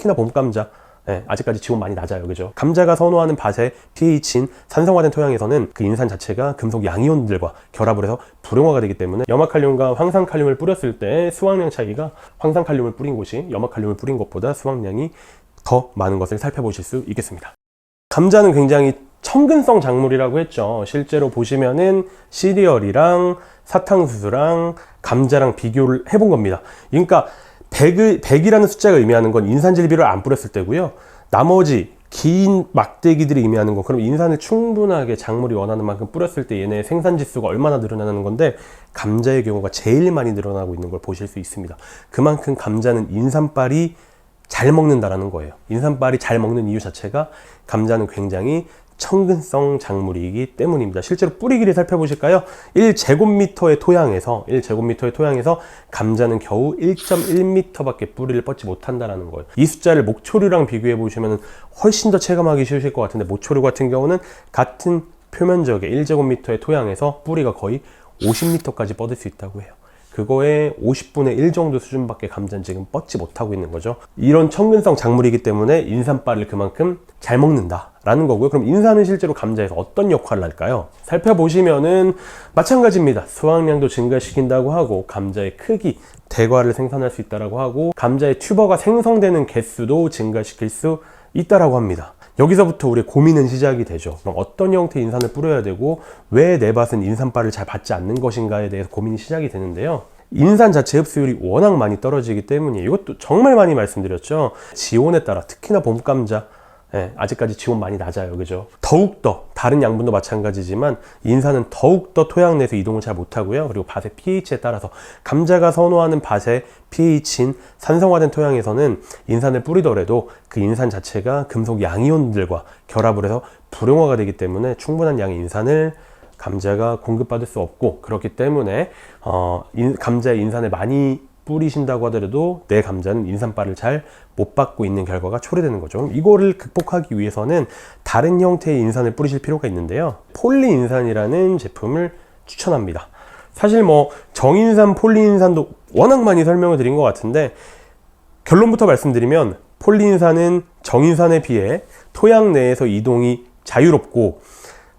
특히나 봄 감자 예, 아직까지 지원 많이 낮아요. 그죠? 감자가 선호하는 밭의 pH인 산성화된 토양에서는 그 인산 자체가 금속 양이온들과 결합을 해서 불용화가 되기 때문에 염화칼륨과 황산칼륨을 뿌렸을 때 수확량 차이가 황산칼륨을 뿌린 곳이 염화칼륨을 뿌린 것보다 수확량이 더 많은 것을 살펴보실 수 있겠습니다. 감자는 굉장히 청근성 작물이라고 했죠. 실제로 보시면은 시리얼이랑 사탕수수랑 감자랑 비교를 해본 겁니다. 그러니까 100을, 100이라는 숫자가 의미하는 건 인산질비를 안 뿌렸을 때고요. 나머지 긴 막대기들이 의미하는 건 그럼 인산을 충분하게 작물이 원하는 만큼 뿌렸을 때 얘네의 생산 지수가 얼마나 늘어나는 건데 감자의 경우가 제일 많이 늘어나고 있는 걸 보실 수 있습니다. 그만큼 감자는 인산빨이 잘 먹는다라는 거예요. 인산빨이 잘 먹는 이유 자체가 감자는 굉장히 청근성 작물이기 때문입니다. 실제로 뿌리 길이 살펴보실까요? 1제곱미터의 토양에서 1제곱미터의 토양에서 감자는 겨우 1.1m밖에 뿌리를 뻗지 못한다라는 거예요. 이 숫자를 목초류랑 비교해 보시면 훨씬 더 체감하기 쉬우실 것 같은데 목초류 같은 경우는 같은 표면적의 1제곱미터의 토양에서 뿌리가 거의 50m까지 뻗을 수 있다고 해요. 그거의 50분의 1 정도 수준밖에 감자는 지금 뻗지 못하고 있는 거죠. 이런 청근성 작물이기 때문에 인산빨을 그만큼 잘 먹는다 라는 거고요. 그럼 인산은 실제로 감자에서 어떤 역할을 할까요? 살펴보시면은 마찬가지입니다. 수확량도 증가시킨다고 하고 감자의 크기, 대과를 생산할 수 있다라고 하고 감자의 튜버가 생성되는 개수도 증가시킬 수 있다라고 합니다. 여기서부터 우리 고민은 시작이 되죠. 그럼 어떤 형태의 인산을 뿌려야 되고 왜 내 밭은 인산빨을 잘 받지 않는 것인가에 대해서 고민이 시작이 되는데요. 인산 자체 흡수율이 워낙 많이 떨어지기 때문에 이것도 정말 많이 말씀드렸죠. 지온에 따라 특히나 봄 감자 예, 아직까지 지원 많이 낮아요. 그죠? 더욱더 다른 양분도 마찬가지지만 인산은 더욱더 토양 내에서 이동을 잘 못하고요. 그리고 밭의 pH에 따라서 감자가 선호하는 밭의 pH인 산성화된 토양에서는 인산을 뿌리더라도 그 인산 자체가 금속 양이온들과 결합을 해서 불용화가 되기 때문에 충분한 양의 인산을 감자가 공급받을 수 없고 그렇기 때문에 어, 인, 감자의 인산을 많이 뿌리신다고 하더라도 내 감자는 인산빨을 잘못 받고 있는 결과가 초래되는 거죠. 이거를 극복하기 위해서는 다른 형태의 인산을 뿌리실 필요가 있는데요. 폴리 인산이라는 제품을 추천합니다. 사실 뭐 정인산, 폴리 인산도 워낙 많이 설명을 드린 것 같은데 결론부터 말씀드리면 폴리 인산은 정인산에 비해 토양 내에서 이동이 자유롭고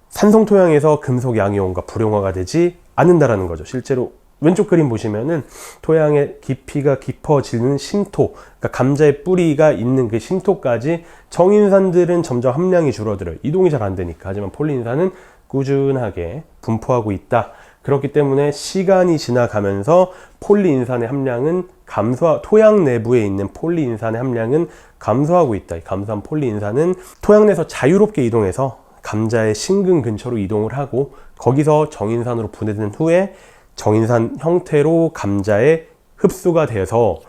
산성 토양에서 금속 양이온과 불용화가 되지 않는다라는 거죠. 실제로 왼쪽 그림 보시면은 토양의 깊이가 깊어지는 심토, 그러니까 감자의 뿌리가 있는 그 심토까지 정인산들은 점점 함량이 줄어들어요. 이동이 잘 안 되니까. 하지만 폴리인산은 꾸준하게 분포하고 있다. 그렇기 때문에 시간이 지나가면서 폴리인산의 함량은 감소, 토양 내부에 있는 폴리인산의 함량은 감소하고 있다. 이 감소한 폴리인산은 토양 내에서 자유롭게 이동해서 감자의 신근 근처로 이동을 하고 거기서 정인산으로 분해된 후에 정인산 형태로 감자에 흡수가 되어서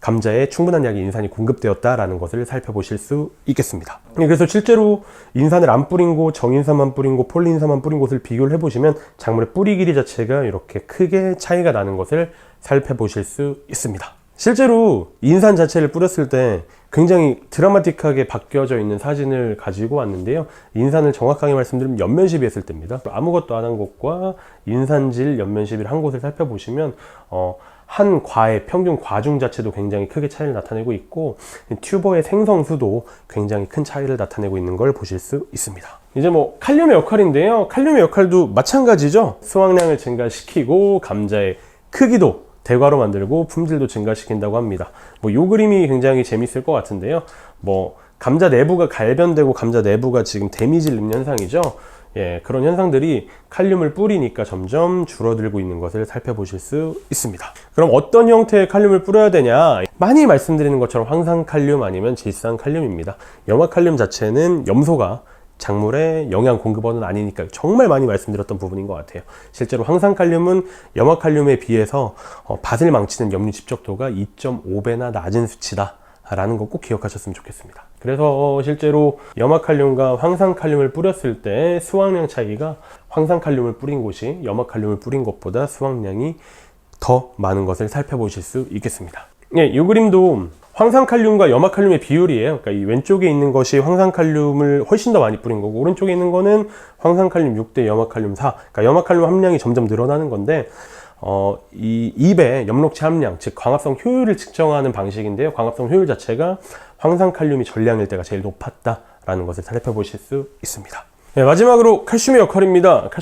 감자에 충분한 양의 인산이 공급되었다라는 것을 살펴보실 수 있겠습니다. 그래서 실제로 인산을 안 뿌린 곳, 정인산만 뿌린 곳, 폴리인산만 뿌린 곳을 비교를 해보시면 작물의 뿌리 길이 자체가 이렇게 크게 차이가 나는 것을 살펴보실 수 있습니다. 실제로 인산 자체를 뿌렸을 때 굉장히 드라마틱하게 바뀌어져 있는 사진을 가지고 왔는데요. 인산을 정확하게 말씀드리면 연면 시비 했을 때입니다. 아무것도 안한 곳과 인산질 연면 시비를 한 곳을 살펴보시면 어, 한 과의 평균 과중 자체도 굉장히 크게 차이를 나타내고 있고 튜버의 생성수도 굉장히 큰 차이를 나타내고 있는 걸 보실 수 있습니다. 이제 뭐 칼륨의 역할인데요. 칼륨의 역할도 마찬가지죠. 수확량을 증가시키고 감자의 크기도 대과로 만들고 품질도 증가시킨다고 합니다. 뭐 요 그림이 굉장히 재밌을 것 같은데요. 뭐 감자 내부가 갈변되고 감자 내부가 지금 데미지를 입는 현상이죠. 예, 그런 현상들이 칼륨을 뿌리니까 점점 줄어들고 있는 것을 살펴보실 수 있습니다. 그럼 어떤 형태의 칼륨을 뿌려야 되냐? 많이 말씀드리는 것처럼 황산 칼륨 아니면 질산 칼륨입니다. 염화 칼륨 자체는 염소가 작물의 영양 공급원은 아니니까 정말 많이 말씀드렸던 부분인 것 같아요. 실제로 황산칼륨은 염화칼륨에 비해서 어, 밭을 망치는 염류 집적도가 2.5배나 낮은 수치다. 라는 거 꼭 기억하셨으면 좋겠습니다. 그래서 실제로 염화칼륨과 황산칼륨을 뿌렸을 때 수확량 차이가 황산칼륨을 뿌린 곳이 염화칼륨을 뿌린 것보다 수확량이 더 많은 것을 살펴보실 수 있겠습니다. 예, 이 그림도 황산칼륨과 염화칼륨의 비율이에요. 그러니까 이 왼쪽에 있는 것이 황산칼륨을 훨씬 더 많이 뿌린 거고 오른쪽에 있는 거는 황산칼륨 6대 염화칼륨 4. 그러니까 염화칼륨 함량이 점점 늘어나는 건데 어, 이 입의 엽록체 함량, 즉 광합성 효율을 측정하는 방식인데요. 광합성 효율 자체가 황산칼륨이 전량일 때가 제일 높았다라는 것을 살펴보실 수 있습니다. 네, 마지막으로 칼슘의 역할입니다.